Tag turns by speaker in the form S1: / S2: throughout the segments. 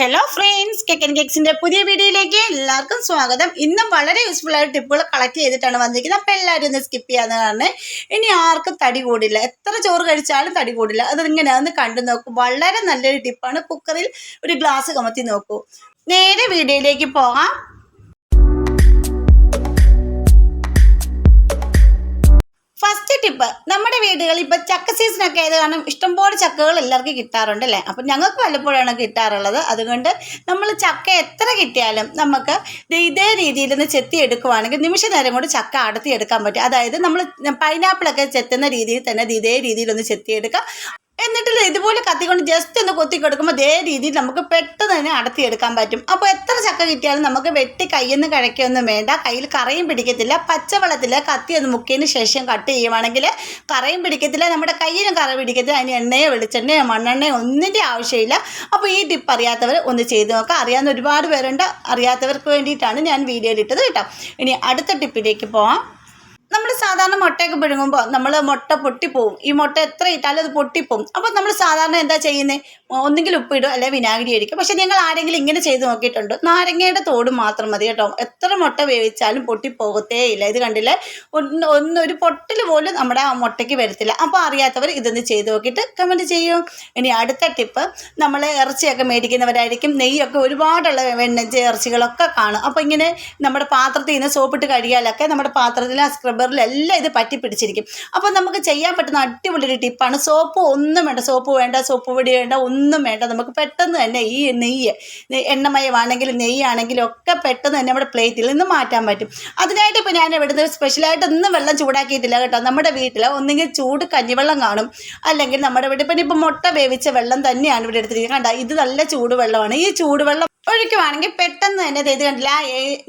S1: Hello friends കെക്കൻ കേക്സിന്റെ പുതിയ വീഡിയോയിലേക്ക് എല്ലാവർക്കും സ്വാഗതം. ഇന്നും വളരെ യൂസ്ഫുൾ ആയ ടിപ്പുകൾ കളക്ട് ചെയ്തിട്ടാണ് വന്നിരിക്കുന്നത്. അപ്പോൾ എല്ലാവരും ഒന്ന് സ്കിപ്പ് പറഞ്ഞ് ഇനി ആർക്കും തടി കൂടില്ല. എത്ര ചോറ് കഴിച്ചാലും തടി കൂടില്ല. അതിങ്ങനെ ഒന്ന് കണ്ടു നോക്കൂ. വളരെ നല്ലൊരു ടിപ്പാണ് കുക്കറിൽ ഒരു ഗ്ലാസ് കമത്തി നോക്കൂ. നേരെ വീഡിയോയിലേക്ക് പോകാം. ഫസ്റ്റ് ടിപ്പ് നമ്മുടെ വീടുകളിൽ ഇപ്പം ചക്ക സീസണൊക്കെ ആയത് കാരണം ഇഷ്ടംപോലെ ചക്കകൾ എല്ലാവർക്കും കിട്ടാറുണ്ട് അല്ലേ? അപ്പം ഞങ്ങൾക്ക് വല്ലപ്പോഴാണ് കിട്ടാറുള്ളത്. അതുകൊണ്ട് നമ്മൾ ചക്ക എത്ര കിട്ടിയാലും നമുക്ക് ഇതേ രീതിയിൽ നിന്ന് ചെത്തി എടുക്കുവാണെങ്കിൽ നിമിഷ നേരം കൊണ്ട് ചക്ക അടത്തി എടുക്കാൻ പറ്റും. അതായത് നമ്മൾ പൈനാപ്പിളൊക്കെ ചെത്തുന്ന രീതിയിൽ തന്നെ ഇതേ രീതിയിലൊന്ന് ചെത്തിയെടുക്കാം. എന്നിട്ട് ദേ ഇതുപോലെ കത്തിക്കൊണ്ട് ജസ്റ്റ് ഒന്ന് കൊത്തി കൊടുക്കുമ്പോൾ അതേ രീതിയിൽ നമുക്ക് പെട്ടെന്ന് തന്നെ അടത്തിയെടുക്കാൻ പറ്റും. അപ്പോൾ എത്ര ചക്ക കിട്ടിയാലും നമുക്ക് വെട്ടി കയ്യിൽ നിന്ന് കഴിക്കൊന്നും വേണ്ട. കയ്യിൽ കറയും പിടിക്കത്തില്ല. പച്ചവെള്ളത്തിൽ കത്തി ഒന്ന് മുക്കിയതിന് ശേഷം കട്ട് ചെയ്യുവാണെങ്കിൽ കറയും പിടിക്കത്തില്ല. നമ്മുടെ കയ്യിലും കറ പിടിക്കത്തില്ല. അതിന് എണ്ണയോ വെളിച്ചെണ്ണയോ മണ്ണെണ്ണയോ ഒന്നിന്റെ ആവശ്യമില്ല. അപ്പോൾ ഈ ടിപ്പ് അറിയാത്തവർ ഒന്ന് ചെയ്ത് നോക്കാം. അറിയാവുന്ന ഒരുപാട് പേരുണ്ട്. അറിയാത്തവർക്ക് വേണ്ടിയിട്ടാണ് ഞാൻ വീഡിയോയിൽ ഇട്ടത് കേട്ടോ. ഇനി അടുത്ത ടിപ്പിലേക്ക് പോവാം. നമ്മൾ സാധാരണ മുട്ടയൊക്കെ പിഴുങ്ങുമ്പോൾ നമ്മൾ മുട്ട പൊട്ടിപ്പോവും. ഈ മുട്ട എത്ര ഇട്ടാലും അത് പൊട്ടിപ്പോവും. അപ്പോൾ നമ്മൾ സാധാരണ എന്താ ചെയ്യുന്നത് ഒന്നുകിൽ ഉപ്പിടും അല്ലെങ്കിൽ വിനാഗിരി അടിക്കും പക്ഷേ നിങ്ങൾ ആരെങ്കിലും ഇങ്ങനെ ചെയ്ത് നോക്കിയിട്ടുണ്ട്. നാരങ്ങയുടെ തോട് മാത്രം മതി കേട്ടോ. എത്ര മുട്ട വേവിച്ചാലും പൊട്ടിപ്പോകത്തേ ഇല്ല. ഇത് കണ്ടില്ലേ? ഒന്ന് ഒന്നൊരു പൊട്ടൽ പോലും നമ്മുടെ ആ മുട്ടയ്ക്ക് വരത്തില്ല. അപ്പോൾ അറിയാത്തവർ ഇതൊന്ന് ചെയ്ത് നോക്കിയിട്ട് കമന്റ് ചെയ്യൂ. ഇനി അടുത്ത ടിപ്പ് നമ്മൾ ഇറച്ചിയൊക്കെ മേടിക്കുന്നവരായിരിക്കും. നെയ്യൊക്കെ ഒരുപാടുള്ള വെണ്ണഞ്ച് ഇറച്ചികളൊക്കെ കാണും. അപ്പോൾ ഇങ്ങനെ നമ്മുടെ പാത്രത്തിൽ നിന്ന് സോപ്പിട്ട് കഴുകിയാലൊക്കെ നമ്മുടെ പാത്രത്തിൽ ആ സ്ക്രബറിലെല്ലാം ഇത് പറ്റി പിടിച്ചിരിക്കും അപ്പോൾ നമുക്ക് ചെയ്യാൻ പറ്റുന്ന അടിപൊളി ഒരു ടിപ്പാണ്. സോപ്പ് ഒന്നും വേണ്ട സോപ്പ് വേണ്ട സോപ്പ് പൊടി വേണ്ട ഒന്നും വേണ്ട. നമുക്ക് പെട്ടെന്ന് തന്നെ ഈ നെയ്യ് എണ്ണമയമാണെങ്കിലും നെയ്യാണെങ്കിലും ഒക്കെ പെട്ടെന്ന് തന്നെ നമ്മുടെ പ്ലേറ്റിൽ നിന്ന് മാറ്റാൻ പറ്റും. അതിനായിട്ട് ഇപ്പോൾ ഞാൻ ഇവിടുന്ന് സ്പെഷ്യലായിട്ട് ഒന്നും വെള്ളം ചൂടാക്കിയിട്ടില്ല കേട്ടോ. നമ്മുടെ വീട്ടിൽ ഒന്നെങ്കിൽ ചൂട് കഞ്ഞിവെള്ളം കാണും. അല്ലെങ്കിൽ നമ്മുടെ വീട്ടിൽ പിന്നെ ഇപ്പോൾ മുട്ട വേവിച്ച വെള്ളം തന്നെയാണ് ഇവിടെ എടുത്തിരിക്കുന്നത്. കണ്ട? ഇത് നല്ല ചൂടുവെള്ളമാണ് ഈ ചൂടുവെള്ളം ഒഴിക്കുവാണെങ്കിൽ പെട്ടെന്ന് തന്നെ ഇത് കണ്ടില്ല?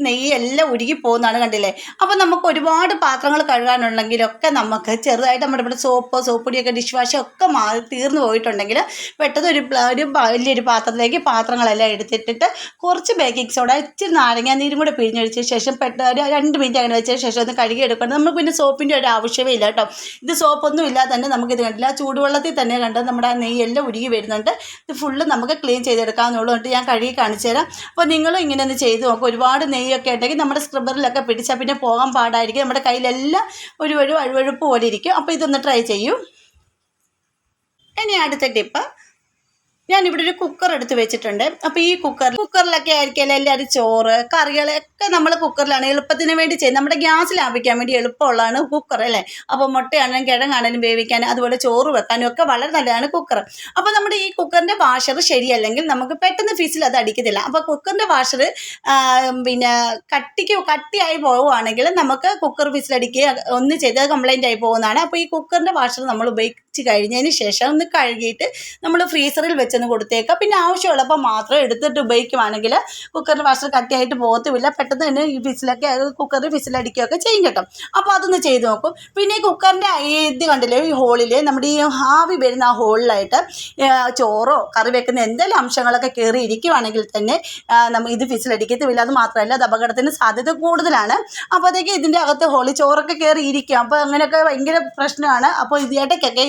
S1: നെയ്യ് എല്ലാം ഉരുകി പോകുന്നതാണ് കണ്ടില്ലേ? അപ്പോൾ നമുക്ക് ഒരുപാട് പാത്രങ്ങൾ കഴുകാനുണ്ടെങ്കിലൊക്കെ നമുക്ക് ചെറുതായിട്ട് നമ്മുടെ ഇവിടെ സോപ്പ് സോപ്പ് പൊടിയൊക്കെ ഡിഷ് വാഷ് ഒക്കെ മാറി തീർന്നു പോയിട്ടുണ്ടെങ്കിൽ പെട്ടെന്ന് ഒരു ഒരു വലിയൊരു പാത്രത്തിലേക്ക് പാത്രങ്ങളെല്ലാം എടുത്തിട്ടിട്ട് കുറച്ച് ബേക്കിംഗ് സോഡ ഇച്ചിരി നാരങ്ങ നീരും കൂടെ പിഴിഞ്ഞൊഴിച്ച ശേഷം പെട്ടെന്ന് ഒരു രണ്ട് മിനിറ്റ് അങ്ങനെ വെച്ച ശേഷം ഒന്ന് കഴുകി എടുക്കണം. നമുക്ക് പിന്നെ സോപ്പിന്റെ ഒരു ആവശ്യമേ ഇല്ല കേട്ടോ. ഇത് സോപ്പൊന്നും ഇല്ലാതെ തന്നെ ഇത് കണ്ടില്ല. ചൂടുവെള്ളത്തിൽ തന്നെ കണ്ട് നമ്മുടെ ആ നെയ്യെല്ലാം ഉരുകി വരുന്നുണ്ട്. ഇത് ഫുള്ള് നമുക്ക് ക്ലീൻ ചെയ്തെടുക്കാവുന്നുള്ളൂ എന്നിട്ട് ഞാൻ കഴുകി കാണിച്ചു തരാം. അപ്പോൾ നിങ്ങളും ഇങ്ങനെ ഒന്ന് ചെയ്ത് നോക്കും. ഒരുപാട് നെയ്യൊക്കെ ഉണ്ടെങ്കിൽ നമ്മുടെ സ്ക്രബറിലൊക്കെ പിടിച്ചാൽ പിന്നെ പോകാൻ പാടായിരിക്കും. നമ്മുടെ കയ്യിലെല്ലാം ഒരു ഒരു അഴുവഴുപ്പ് പോലെ ഇരിക്കും. അപ്പോൾ ഇതൊന്ന് ട്രൈ ചെയ്യൂ. ഇനി അടുത്ത ടിപ്പ് ഞാനിവിടെ ഒരു കുക്കർ എടുത്ത് വെച്ചിട്ടുണ്ട്. അപ്പോൾ ഈ കുക്കർ കുക്കറിലൊക്കെ ആയിരിക്കും എല്ലാവരും ചോറ് കറികളൊക്കെ നമ്മൾ കുക്കറിലാണ് എളുപ്പത്തിന് വേണ്ടി ചെയ്യുന്നത്. നമ്മുടെ ഗ്യാസ് ലാഭിക്കാൻ വേണ്ടി എളുപ്പമുള്ളതാണ് കുക്കർ അല്ലേ? അപ്പോൾ മുട്ടയാണെങ്കിലും കിഴങ്ങാണെങ്കിലും വേവിക്കാൻ അതുപോലെ ചോറ് വെക്കാനും ഒക്കെ വളരെ നല്ലതാണ് കുക്കർ അപ്പോൾ നമ്മുടെ ഈ കുക്കറിന്റെ വാഷർ ശരിയല്ലെങ്കിൽ നമുക്ക് പെട്ടെന്ന് ഫിസിൽ അത് അടിക്കത്തില്ല. അപ്പോൾ കുക്കറിന്റെ വാഷർ പിന്നെ കട്ടിക്ക് കട്ടിയായി പോവുകയാണെങ്കിൽ നമുക്ക് കുക്കർ ഫിസിലടിക്കുക ഒന്ന് ചെയ്ത് കംപ്ലൈന്റ് ആയി പോകുന്നതാണ്. അപ്പോൾ ഈ കുക്കറിന്റെ വാഷർ നമ്മൾ ഉപയോഗിച്ച് കഴിഞ്ഞതിന് ശേഷം ഒന്ന് കഴുകിയിട്ട് നമ്മൾ ഫ്രീസറിൽ വെച്ചൊന്ന് കൊടുത്തേക്കാം. പിന്നെ ആവശ്യമുള്ളപ്പോൾ മാത്രം എടുത്തിട്ട് ഉപയോഗിക്കുവാണെങ്കിൽ കുക്കറിന്റെ വാഷർ കട്ടിയായിട്ട് പോകത്തുമില്ല. പെട്ടെന്ന് തന്നെ ഈ ഫിസിലൊക്കെ അത് കുക്കറിൽ ഫിസിലടിക്കുകയൊക്കെ ചെയ്യും കേട്ടോ. അപ്പോൾ അതൊന്ന് ചെയ്ത് നോക്കും. പിന്നെ ഈ കുക്കറിന്റെ ഇത് കണ്ടില്ലേ ഈ ഹോളിൽ നമ്മുടെ ഈ ആവി വരുന്ന ആ ഹോളിലായിട്ട് ചോറോ കറി വെക്കുന്ന എന്തെല്ലാം അംശങ്ങളൊക്കെ കയറി ഇരിക്കുവാണെങ്കിൽ തന്നെ നമ്മൾ ഇത് ഫിസിലടിക്കത്തുമില്ല അത് മാത്രമല്ല അത് അപകടത്തിന് സാധ്യത കൂടുതലാണ്. അപ്പോഴത്തേക്ക് ഇതിന്റെ അകത്ത് ഹോളി ചോറൊക്കെ കയറി ഇരിക്കും. അപ്പോൾ അങ്ങനെയൊക്കെ ഭയങ്കര പ്രശ്നമാണ്. അപ്പോൾ ഇത്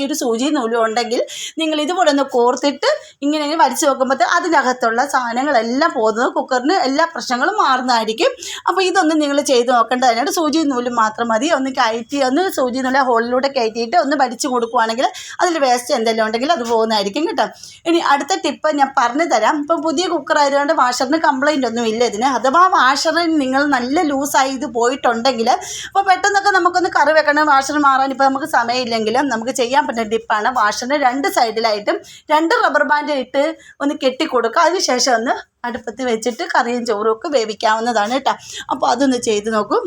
S1: ഈ ഒരു സൂചി നൂലും ഉണ്ടെങ്കിൽ നിങ്ങൾ ഇതുപോലെ ഒന്ന് കോർത്തിട്ട് ഇങ്ങനെ വലിച്ചു നോക്കുമ്പോൾ അതിനകത്തുള്ള സാധനങ്ങളെല്ലാം പോകുന്നത് കുക്കറിന് എല്ലാ പ്രശ്നങ്ങളും മാറുന്നതായിരിക്കും. അപ്പോൾ ഇതൊന്ന് നിങ്ങൾ ചെയ്ത് നോക്കേണ്ടതിനായിട്ട് തന്നെയാണ് സൂചി നൂലും മാത്രം മതി. ഒന്ന് കയറ്റി ഒന്ന് സൂചി നൂലെ ഹോളിലൂടെ കയറ്റിയിട്ട് ഒന്ന് വലിച്ചു കൊടുക്കുവാണെങ്കിൽ അതിൽ വേസ്റ്റ് എന്തെല്ലാം ഉണ്ടെങ്കിൽ അത് പോകുന്നതായിരിക്കും കേട്ടോ. ഇനി അടുത്ത ടിപ്പ് ഞാൻ പറഞ്ഞു തരാം. ഇപ്പം പുതിയ കുക്കർ ആയതുകൊണ്ട് വാഷറിന് കംപ്ലൈന്റ് ഒന്നും ഇല്ല ഇതിന്. അഥവാ വാഷറിന് നിങ്ങൾ നല്ല ലൂസായി ഇത് പോയിട്ടുണ്ടെങ്കിൽ അപ്പോൾ പെട്ടെന്നൊക്കെ നമുക്കൊന്ന് കറി വെക്കണം. വാഷർ മാറാൻ ഇപ്പോൾ നമുക്ക് സമയമില്ലെങ്കിലും നമുക്ക് ചെയ്യാൻ പറ്റുന്ന ഡിപ്പാണ്. വാഷറിന് രണ്ട് സൈഡിലായിട്ടും രണ്ട് റബ്ബർ ബാൻഡ് ഇട്ട് ഒന്ന് കെട്ടി കൊടുക്കുക അതിനുശേഷം ഒന്ന് അടുപ്പത്ത് വെച്ചിട്ട് കറിയും ചോറും ഒക്കെ വേവിക്കാവുന്നതാണ് കേട്ടോ. അപ്പോൾ അതൊന്ന് ചെയ്ത് നോക്കും.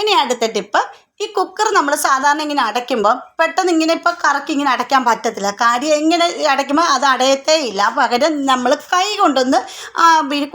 S1: ഇനി അടുത്ത ടിപ്പ് ഈ കുക്കർ നമ്മൾ സാധാരണ ഇങ്ങനെ അടയ്ക്കുമ്പോൾ പെട്ടെന്ന് ഇങ്ങനെ ഇപ്പോൾ കറക്കി ഇങ്ങനെ അടയ്ക്കാൻ പറ്റത്തില്ല. കാര്യം ഇങ്ങനെ അടയ്ക്കുമ്പോൾ അത് അടയത്തേ ഇല്ല. പകരം നമ്മൾ കൈ കൊണ്ടൊന്ന്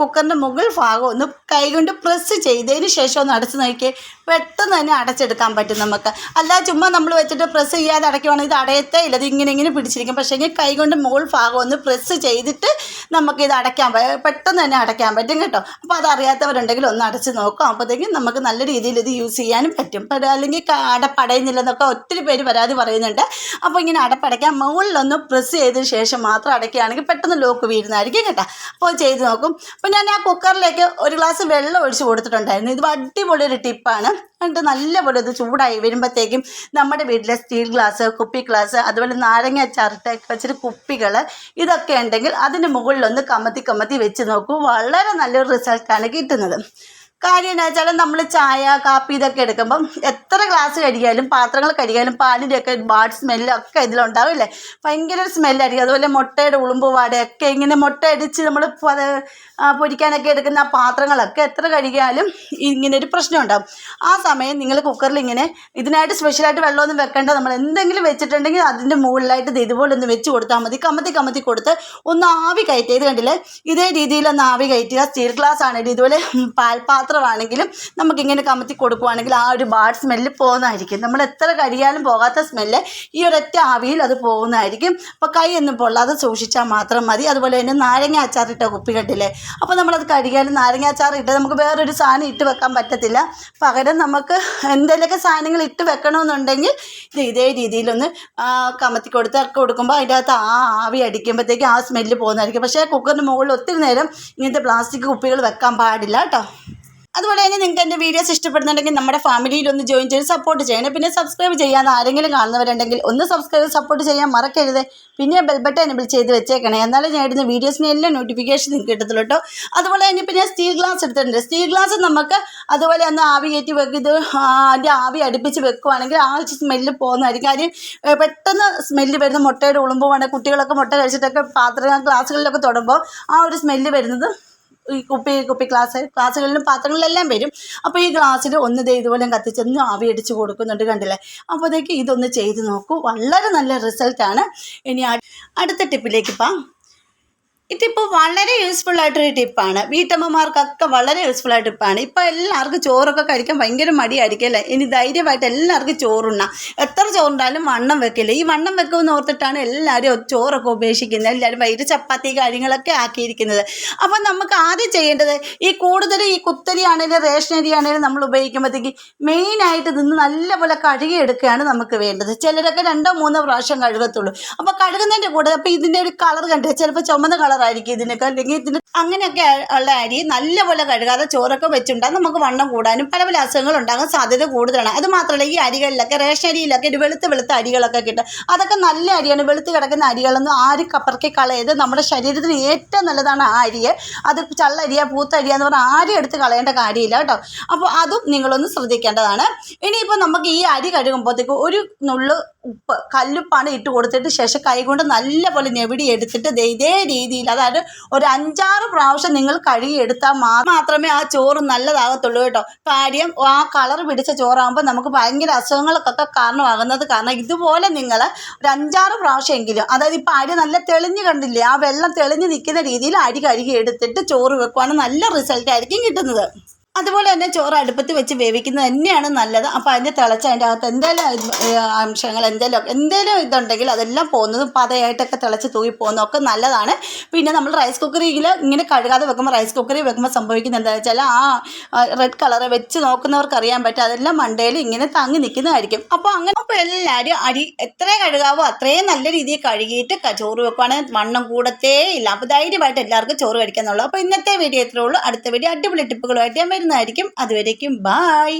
S1: കുക്കറിന്റെ മുകൾ ഭാഗം ഒന്ന് കൈ കൊണ്ട് പ്രസ് ചെയ്തതിന് ശേഷം ഒന്ന് അടച്ച് നോക്കിയേ. പെട്ടെന്ന് തന്നെ അടച്ചെടുക്കാൻ പറ്റും നമുക്ക്. അല്ല ചുമ്മാ നമ്മൾ വെച്ചിട്ട് പ്രസ് ചെയ്യാതെ അടയ്ക്കുവാണെങ്കിൽ ഇത് അടയത്തേ ഇല്ല ഇത് ഇങ്ങനെ ഇങ്ങനെ പിടിച്ചിരിക്കും. പക്ഷേ എങ്കിൽ കൈകൊണ്ട് മോൾ ഭാഗം ഒന്ന് പ്രസ് ചെയ്തിട്ട് നമുക്ക് ഇത് അടയ്ക്കാൻ പെട്ടെന്ന് തന്നെ അടയ്ക്കാൻ പറ്റും കേട്ടോ. അപ്പോൾ അതറിയാത്തവരുണ്ടെങ്കിൽ ഒന്ന് അടച്ച് നോക്കാം. അപ്പോഴത്തേക്കും നമുക്ക് നല്ല രീതിയിൽ ഇത് യൂസ് ചെയ്യാനും പറ്റും. അല്ലെങ്കിൽ അടപ്പടയുന്നില്ലെന്നൊക്കെ ഒത്തിരി പേര് പരാതി പറയുന്നുണ്ട്. അപ്പോൾ ഇങ്ങനെ അടപ്പടയ്ക്കാൻ മുകളിലൊന്ന് പ്രസ് ചെയ്തതിന് ശേഷം മാത്രം അടയ്ക്കുകയാണെങ്കിൽ പെട്ടെന്ന് ലോക്ക് വീഴുന്നതായിരിക്കും കേട്ടോ. അപ്പോൾ ചെയ്ത് നോക്കും. അപ്പോൾ ഞാൻ ആ കുക്കറിലേക്ക് ഒരു ഗ്ലാസ് വെള്ളം ഒഴിച്ച് കൊടുത്തിട്ടുണ്ടായിരുന്നു. ഇത് അടിപൊളി ഒരു ടിപ്പാണ് എന്നിട്ട് നല്ലപോലെ ഇത് ചൂടായി വരുമ്പോഴത്തേക്കും നമ്മുടെ വീട്ടിലെ സ്റ്റീൽ ഗ്ലാസ് കുപ്പി ഗ്ലാസ് അതുപോലെ നാരങ്ങ അച്ചാറിട്ടൊക്കെ വെച്ചിട്ട് കുപ്പികൾ ഇതൊക്കെ ഉണ്ടെങ്കിൽ അതിന് മുകളിലൊന്ന് കമത്തി കമത്തി വെച്ച് നോക്കൂ. വളരെ നല്ലൊരു റിസൾട്ടാണ് കിട്ടുന്നത്. കാര്യം എന്നാ വെച്ചാൽ നമ്മൾ ചായ കാപ്പി ഇതൊക്കെ എടുക്കുമ്പം എത്ര ഗ്ലാസ് കഴിക്കാലും പാത്രങ്ങൾ കഴിക്കാലും പാലിന്റെയൊക്കെ ബാഡ് സ്മെല്ലൊക്കെ ഇതിലുണ്ടാവില്ലേ ഭയങ്കര സ്മെല്ലായിരിക്കും അതുപോലെ മുട്ടയുടെ ഉളുമ്പ് വാടയൊക്കെ ഇങ്ങനെ മുട്ട അടിച്ച് നമ്മൾ പൊരിക്കാനൊക്കെ എടുക്കുന്ന പാത്രങ്ങളൊക്കെ എത്ര കഴിക്കാലും ഇങ്ങനെ ഒരു പ്രശ്നം ഉണ്ടാവും. ആ സമയം നിങ്ങൾ കുക്കറിൽ ഇങ്ങനെ ഇതിനായിട്ട് സ്പെഷ്യലായിട്ട് വെള്ളമൊന്നും വെക്കേണ്ട. നമ്മൾ എന്തെങ്കിലും വെച്ചിട്ടുണ്ടെങ്കിൽ അതിന്റെ മുകളിലായിട്ട് ഇത് ഇതുപോലെ ഒന്ന് വെച്ച് കൊടുത്താൽ മതി. കമത്തി കമത്തി കൊടുത്ത് ഒന്ന് ആവി കയറ്റിയത് കണ്ടില്ലേ? ഇതേ രീതിയിൽ ഒന്ന് ആവി കയറ്റുക. സ്റ്റീൽ ഗ്ലാസ് ആണെങ്കിൽ ഇതുപോലെ പാൽപാത്രമാണെങ്കിലും നമുക്കിങ്ങനെ കമത്തി കൊടുക്കുവാണെങ്കിൽ ആ ഒരു ബാഡ് സ്മെല്ല് പോകുന്നതായിരിക്കും. നമ്മൾ എത്ര കഴിയാലും പോകാത്ത സ്മെല്ല് ഈ ഒരൊറ്റ ആവിയിൽ അത് പോകുന്നതായിരിക്കും. അപ്പോൾ കൈ ഒന്നും പൊള്ളാതെ സൂക്ഷിച്ചാൽ മാത്രം മതി. അതുപോലെ തന്നെ നാരങ്ങ അച്ചാറിട്ട കുപ്പി കണ്ടില്ലേ അപ്പോൾ നമ്മളത് കഴുകിയാലും നാരങ്ങ അച്ചാർ ഇട്ട് നമുക്ക് വേറൊരു സാധനം ഇട്ട് വെക്കാൻ പറ്റത്തില്ല. പകരം നമുക്ക് എന്തെങ്കിലുമൊക്കെ സാധനങ്ങൾ ഇട്ട് വെക്കണമെന്നുണ്ടെങ്കിൽ ഇത് ഇതേ രീതിയിലൊന്ന് കമത്തി കൊടുത്ത് കൊടുക്കുമ്പോൾ അതിന്റെ അകത്ത് ആ ആവി അടിക്കുമ്പോഴത്തേക്ക് ആ സ്മെല്ല് പോകുന്നതായിരിക്കും. പക്ഷേ കുക്കറിന് മുകളിൽ ഒത്തിരി നേരം ഇങ്ങനത്തെ പ്ലാസ്റ്റിക് കുപ്പികൾ വെക്കാൻ പാടില്ല കേട്ടോ. അതുപോലെ തന്നെ നിങ്ങൾക്ക് എന്റെ വീഡിയോസ് ഇഷ്ടപ്പെടുന്നുണ്ടെങ്കിൽ നമ്മുടെ ഫാമിലിയിൽ ഒന്ന് ജോയിൻ ചെയ്ത് സപ്പോർട്ട് ചെയ്യണം. പിന്നെ സബ്സ്ക്രൈബ് ചെയ്യാൻ ആരെങ്കിലും കാണുന്നവരുണ്ടെങ്കിൽ ഒന്ന് സബ്സ്ക്രൈബ് സപ്പോർട്ട് ചെയ്യാൻ മറക്കരുത്. പിന്നെ ബെൽ ബട്ടൺ എനബിൾ ചെയ്ത് വെച്ചേക്കണേ. എന്നാലും ഞാൻ ഇടുന്ന വീഡിയോസിന് എല്ലാം നോട്ടിഫിക്കേഷൻ നിങ്ങൾക്ക് കിട്ടത്തുള്ളൂ കേട്ടോ. അതുപോലെ തന്നെ പിന്നെ സ്റ്റീൽ ഗ്ലാസ് എടുത്തിട്ടുണ്ട്. സ്റ്റീൽ ഗ്ലാസ് നമുക്ക് അതുപോലെ ഒന്ന് ആവി കയറ്റി വെക്കും. ഇത് അതിന്റെ ആവി അടുപ്പിച്ച് വെക്കുവാണെങ്കിൽ ആ സ്മെല്ല് പോകുന്നതായിരിക്കും. കാര്യം പെട്ടെന്ന് സ്മെല്ല് വരുന്ന മുട്ടയുടെ ഉളുമ്പുമാണ് കുട്ടികളൊക്കെ മുട്ട കഴിച്ചിട്ടൊക്കെ പാത്ര ഗ്ലാസ്സുകളിലൊക്കെ തൊടുമ്പോൾ ആ ഒരു സ്മെല്ല് വരുന്നത് ഈ കുപ്പി കുപ്പി ഗ്ലാസ് ഗ്ലാസ്സുകളിലും പാത്രങ്ങളിലെല്ലാം വരും. അപ്പോൾ ഈ ഗ്ലാസ്സിൽ ഒന്ന് ദേ ഇതുപോലെ കത്തിച്ചൊന്ന് ആവിയടിച്ച് കൊടുക്കുന്നുണ്ട് കണ്ടില്ലേ? അപ്പോഴത്തേക്ക് ഇതൊന്ന് ചെയ്ത് നോക്കൂ. വളരെ നല്ല റിസൾട്ടാണ് ഇനി അടുത്ത ടിപ്പിലേക്ക് പോകാം ഇതിപ്പോൾ വളരെ യൂസ്ഫുൾ ആയിട്ടൊരു ടിപ്പാണ് വീട്ടമ്മമാർക്കൊക്കെ വളരെ യൂസ്ഫുൾ ആയ ടിപ്പാണ് ഇപ്പോൾ എല്ലാവർക്കും ചോറൊക്കെ കഴിക്കാൻ ഭയങ്കര മടിയായിരിക്കും അല്ലേ? ഇനി ധൈര്യമായിട്ട് എല്ലാവർക്കും ചോറുണ്ണാം. എത്ര ചോറുണ്ടാലും വണ്ണം വെക്കില്ല. ഈ വണ്ണം വെക്കുമെന്ന് ഓർത്തിട്ടാണ് എല്ലാവരും ചോറൊക്കെ ഉപേക്ഷിക്കുന്നത്. എല്ലാവരും വൈകിട്ട് ചപ്പാത്തി കാര്യങ്ങളൊക്കെ ആക്കിയിരിക്കുന്നത്. അപ്പോൾ നമുക്ക് ആദ്യം ചെയ്യേണ്ടത് ഈ കൂടുതൽ ഈ കുത്തരി ആണെങ്കിലും റേഷൻ അരി ആണെങ്കിലും നമ്മൾ ഉപയോഗിക്കുമ്പോഴത്തേക്ക് മെയിനായിട്ട് നിന്ന് നല്ലപോലെ കഴുകിയെടുക്കുകയാണ് നമുക്ക് വേണ്ടത്. ചിലരൊക്കെ രണ്ടോ മൂന്നോ പ്രാവശ്യം കഴുകത്തുള്ളൂ. അപ്പോൾ കഴുകുന്നതിന്റെ കൂടെ അപ്പോൾ ഇതിന്റെ ഒരു കളർ കണ്ടേ ചിലപ്പോൾ ചുമന്ന കളറായിരിക്കും ഇതിനൊക്കെ. അല്ലെങ്കിൽ ഇതിന് അങ്ങനെയൊക്കെ ഉള്ള അരി നല്ലപോലെ കഴുകാതെ ചോറൊക്കെ വെച്ചുണ്ടാൽ നമുക്ക് വണ്ണം കൂടാനും പല പല അസുഖങ്ങൾ ഉണ്ടാകാൻ സാധ്യത കൂടുതലാണ്. അത് മാത്രമല്ല ഈ അരികളിലൊക്കെ റേഷൻ അരിയിലൊക്കെ ഒരു വെളുത്ത് വെളുത്ത അരികളൊക്കെ കിട്ടും. അതൊക്കെ നല്ല അരിയാണ്. വെളുത്ത് കിടക്കുന്ന അരികളൊന്നും ആരും കപ്പറക്കി കളയത് നമ്മുടെ ശരീരത്തിന് ഏറ്റവും നല്ലതാണ് ആ അരിയെ. അത് ചള്ളരിയ പൂത്തരിയ എന്ന് പറഞ്ഞാൽ ആരും എടുത്ത് കളയേണ്ട കാര്യമില്ല കേട്ടോ. അപ്പോൾ അതും നിങ്ങളൊന്ന് ശ്രദ്ധിക്കേണ്ടതാണ്. ഇനിയിപ്പോൾ നമുക്ക് ഈ അരി കഴുകുമ്പോഴത്തേക്ക് ഒരു നുള്ളു ഉപ്പ് കല്ലുപ്പാണ് ഇട്ട് കൊടുത്തിട്ട് ശേഷം കൈകൊണ്ട് നല്ലപോലെ ഞെവിടി എടുത്തിട്ട് ഇതേ രീതിയിൽ അതായത് ഒരു അഞ്ചാറ് പ്രാവശ്യം നിങ്ങൾ കഴുകി എടുത്താൽ മാത്രമേ ആ ചോറ് നല്ലതാകത്തുള്ളൂ കേട്ടോ. കാര്യം ആ കളർ പിടിച്ച ചോറാകുമ്പോൾ നമുക്ക് ഭയങ്കര അസുഖങ്ങൾക്കൊക്കെ കാരണമാകുന്നത് കാരണം ഇതുപോലെ നിങ്ങൾ ഒരു അഞ്ചാറ് പ്രാവശ്യമെങ്കിലും അതായത് ഇപ്പോൾ അരി നല്ല തെളിഞ്ഞ് കണ്ടില്ലേ ആ വെള്ളം തെളിഞ്ഞ് നിൽക്കുന്ന രീതിയിൽ അരി കഴുകി എടുത്തിട്ട് ചോറ് വെക്കുവാണെങ്കിൽ നല്ല റിസൾട്ട് ആയിരിക്കും കിട്ടുന്നത്. അതുപോലെ തന്നെ ചോറ് അടുപ്പത്ത് വെച്ച് വേവിക്കുന്നത് തന്നെയാണ് നല്ലത്. അപ്പോൾ അതിന്റെ തിളച്ച അതിന്റെ അകത്ത് എന്തെങ്കിലും അംശങ്ങൾ എന്തെങ്കിലും എന്തെങ്കിലും ഇതുണ്ടെങ്കിൽ അതെല്ലാം പോകുന്നതും പതയായിട്ടൊക്കെ തിളച്ച് തൂങ്ങി പോകുന്നതൊക്കെ നല്ലതാണ്. പിന്നെ നമ്മൾ റൈസ് കുക്കറിൽ ഇങ്ങനെ കഴുകാതെ വെക്കുമ്പോൾ റൈസ് കുക്കറിൽ വെക്കുമ്പോൾ സംഭവിക്കുന്നത് എന്താണെന്ന് വെച്ചാൽ ആ റെഡ് കളറ് വെച്ച് നോക്കുന്നവർക്ക് അറിയാൻ പറ്റും. അതെല്ലാം മണ്ടയിൽ ഇങ്ങനെ തങ്ങി നിൽക്കുന്നതായിരിക്കും. അപ്പോൾ അങ്ങനെ അപ്പോൾ എല്ലാവരും അരി എത്ര കഴുകാവോ അത്രയും നല്ല രീതിയിൽ കഴുകിയിട്ട് ചോറ് വെക്കുവാണെങ്കിൽ വണ്ണം കൂടത്തേ ഇല്ല. അപ്പോൾ ധൈര്യമായിട്ട് എല്ലാവർക്കും ചോറ് കഴിക്കാന്നുള്ളൂ. അപ്പോൾ ഇന്നത്തെ വീഡിയോ ഇത്രേ ഉള്ളൂ. അടുത്ത വീഡിയോ അടിപൊളി ടിപ്പുകളുമായിട്ട് ഞാൻ വരുന്നതായിരിക്കും അതുവരേക്കും ബായ്